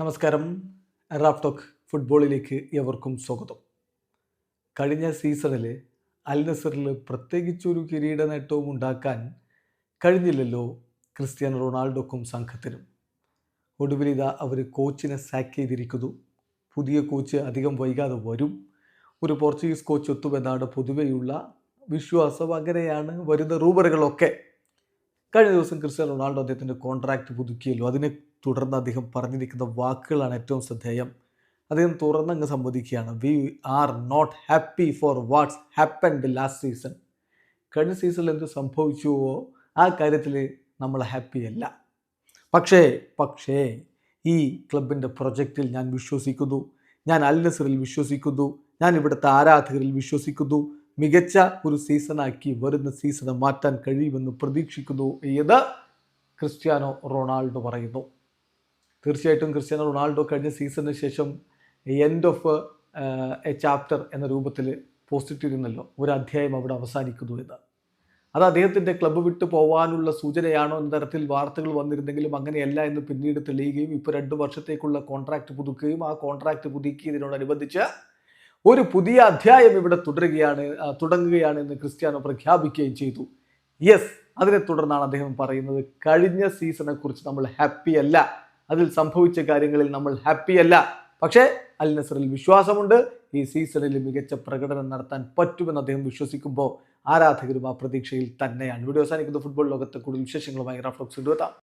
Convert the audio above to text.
നമസ്കാരം. Raf talk ഫുട്ബോളിലേക്ക് എവർക്കും സ്വാഗതം. കഴിഞ്ഞ സീസണിൽ അൽ നസറിൽ പ്രത്യേകിച്ചൊരു കിരീട നേട്ടവും ഉണ്ടാക്കാൻ കഴിഞ്ഞില്ലല്ലോ ക്രിസ്ത്യാനോ റൊണാൾഡോക്കും സംഘത്തിനും. ഒടുവിലിത അവർ കോച്ചിനെ സാക്ക് ചെയ്തിരിക്കുന്നു. പുതിയ കോച്ച് അധികം വൈകാതെ വരും. ഒരു പോർച്ചുഗീസ് കോച്ച് എത്തുമെന്നാണ് പൊതുവെയുള്ള വിശ്വാസം. അങ്ങനെയാണ് വരുന്ന റൂബറുകളൊക്കെ കഴിഞ്ഞ ദിവസം ക്രിസ്ത്യാനോ റൊണാൾഡോ അദ്ദേഹത്തിന്റെ കോൺട്രാക്റ്റ് പുതുക്കിയല്ലോ. അതിനെ തുടർന്ന് അദ്ദേഹം പറഞ്ഞിരിക്കുന്ന വാക്കുകളാണ് ഏറ്റവും ശ്രദ്ധേയം. അദ്ദേഹം തുറന്നങ്ങ് സമ്മതിക്കുകയാണ് we are not happy for what's happened last season കഴിഞ്ഞ സീസണിൽ എന്ത് സംഭവിച്ചുവോ ആ കാര്യത്തിൽ നമ്മൾ ഹാപ്പിയല്ല പക്ഷേ പക്ഷേ ഈ ക്ലബിന്റെ പ്രൊജക്റ്റിൽ ഞാൻ വിശ്വസിക്കുന്നു ഞാൻ അൽനസറിൽ വിശ്വസിക്കുന്നു ഞാൻ ഇവിടുത്തെ ആരാധകരിൽ വിശ്വസിക്കുന്നു. മികച്ച ഒരു സീസണാക്കി വരുന്ന സീസണ് മാറ്റാൻ കഴിയുമെന്ന് പ്രതീക്ഷിക്കുന്നു എന്ന് ക്രിസ്ത്യാനോ റൊണാൾഡോ പറയുന്നു. തീർച്ചയായിട്ടും ക്രിസ്ത്യാനോ റൊണാൾഡോ കഴിഞ്ഞ സീസണിന് ശേഷം എൻഡ് ഓഫ് എ ചാപ്റ്റർ എന്ന രൂപത്തിൽ പോസ്റ്റ് ഇട്ടിരുന്നല്ലോ ഒരു അധ്യായം അവിടെ അവസാനിക്കുന്നു എന്ന്. അത് അദ്ദേഹത്തിന്റെ ക്ലബ്ബ് വിട്ടു പോകാനുള്ള സൂചനയാണോ എന്ന തരത്തിൽ വാർത്തകൾ വന്നിരുന്നെങ്കിലും അങ്ങനെയല്ല എന്ന് പിന്നീട് തെളിയുകയും ഇപ്പോൾ രണ്ട് വർഷത്തേക്കുള്ള കോൺട്രാക്റ്റ് പുതുക്കുകയും ആ കോൺട്രാക്റ്റ് പുതുക്കിയതിനോടനുബന്ധിച്ച് ഒരു പുതിയ അധ്യായം ഇവിടെ തുടരുകയാണ് തുടങ്ങുകയാണ് എന്ന് ക്രിസ്ത്യാനോ പ്രഖ്യാപിക്കുകയും ചെയ്തു. യെസ് അതിനെ തുടർന്നാണ് അദ്ദേഹം പറയുന്നത്. കഴിഞ്ഞ സീസണെക്കുറിച്ച് നമ്മൾ ഹാപ്പി അല്ല. അതിൽ സംഭവിച്ച കാര്യങ്ങളിൽ നമ്മൾ ഹാപ്പി അല്ല. പക്ഷേ അൽ നസറിൽ വിശ്വാസമുണ്ട്. ഈ സീസണിൽ മികച്ച പ്രകടനം നടത്താൻ പറ്റുമെന്ന് അദ്ദേഹം വിശ്വസിക്കുമ്പോൾ ആരാധകരും ആ പ്രതീക്ഷയിൽ തന്നെയാണ്. വീഡിയോ അവസാനിക്കുന്ന. ഫുട്ബോൾ ലോകത്തെ കൂടുതൽ വിശേഷങ്ങളുമായി റഫ്ലോക്സ് എടുത്താം